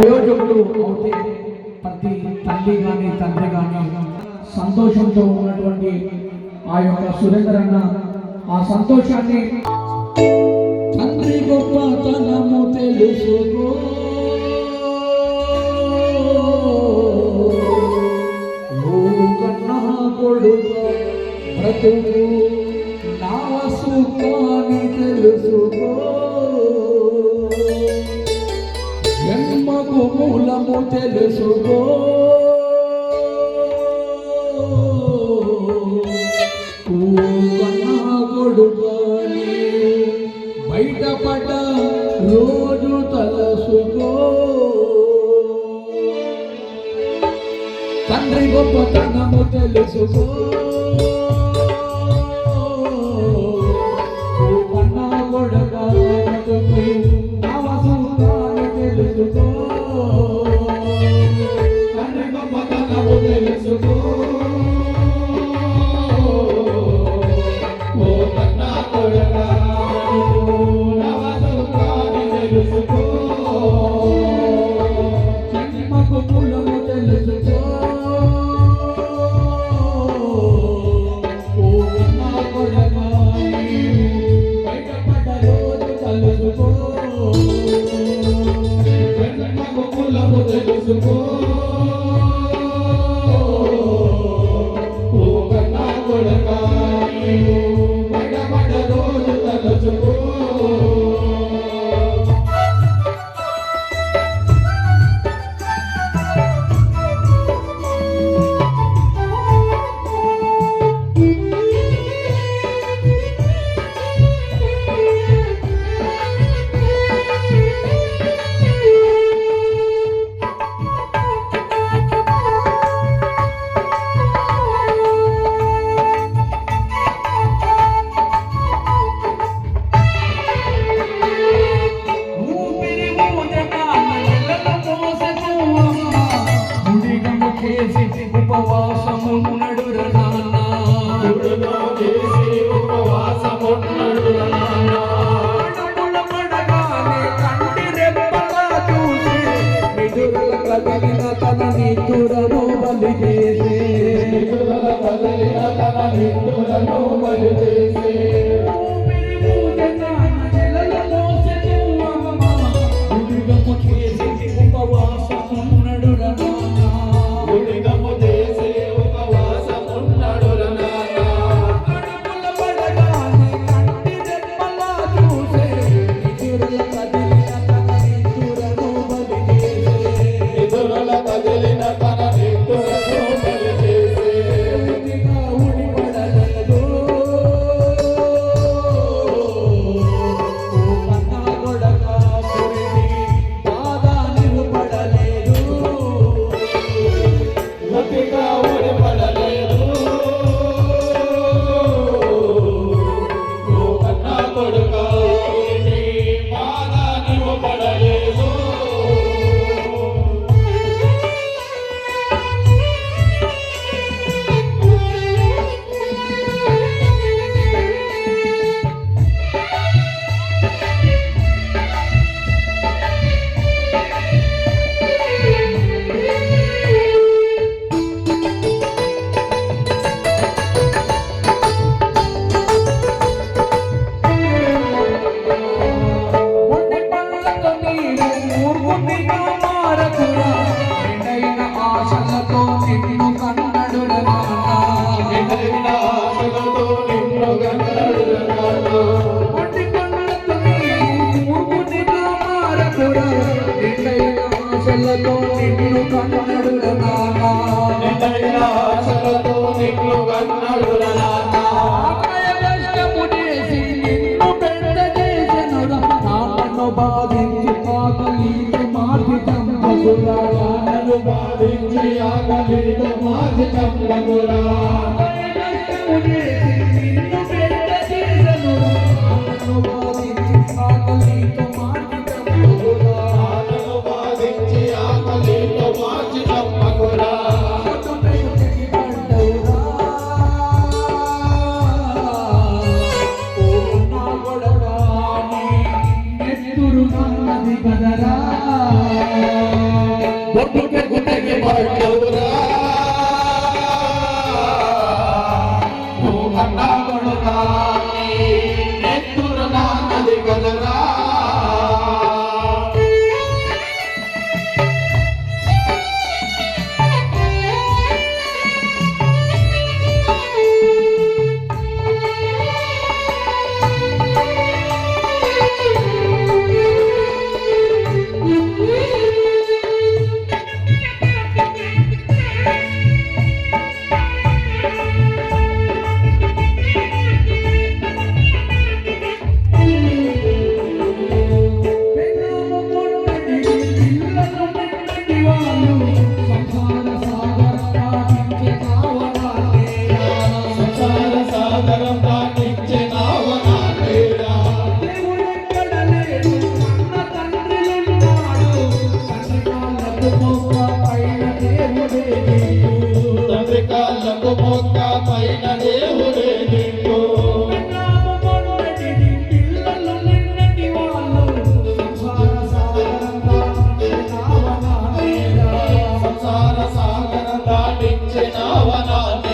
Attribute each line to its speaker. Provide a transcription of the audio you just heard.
Speaker 1: ప్రయోజకులు అవుతే ప్రతి తల్లి కానీ తండ్రి కానీ సంతోషంతో ఉన్నటువంటి ఆ యొక్క సురేందర్ అన్న ఆ సంతోషాన్ని తండ్రి గొప్పతనము తెలుసుకో. జన్మకు మూలము తెలుసుకో. కొడుకొని బయటపడ రోజు తలసుకో. తండ్రి గొప్పతనము తెలుసుకో. తెలుసుకో. జన్మకు కులము తెలుసుకో బయటపడ్డ రోజు కలుసుకో జన్మకు కులము తెలుసుకో బాధించి ఆగలేదు మాధి చంద్రమురా வாழ்க்கை ನಾವನಾನೆ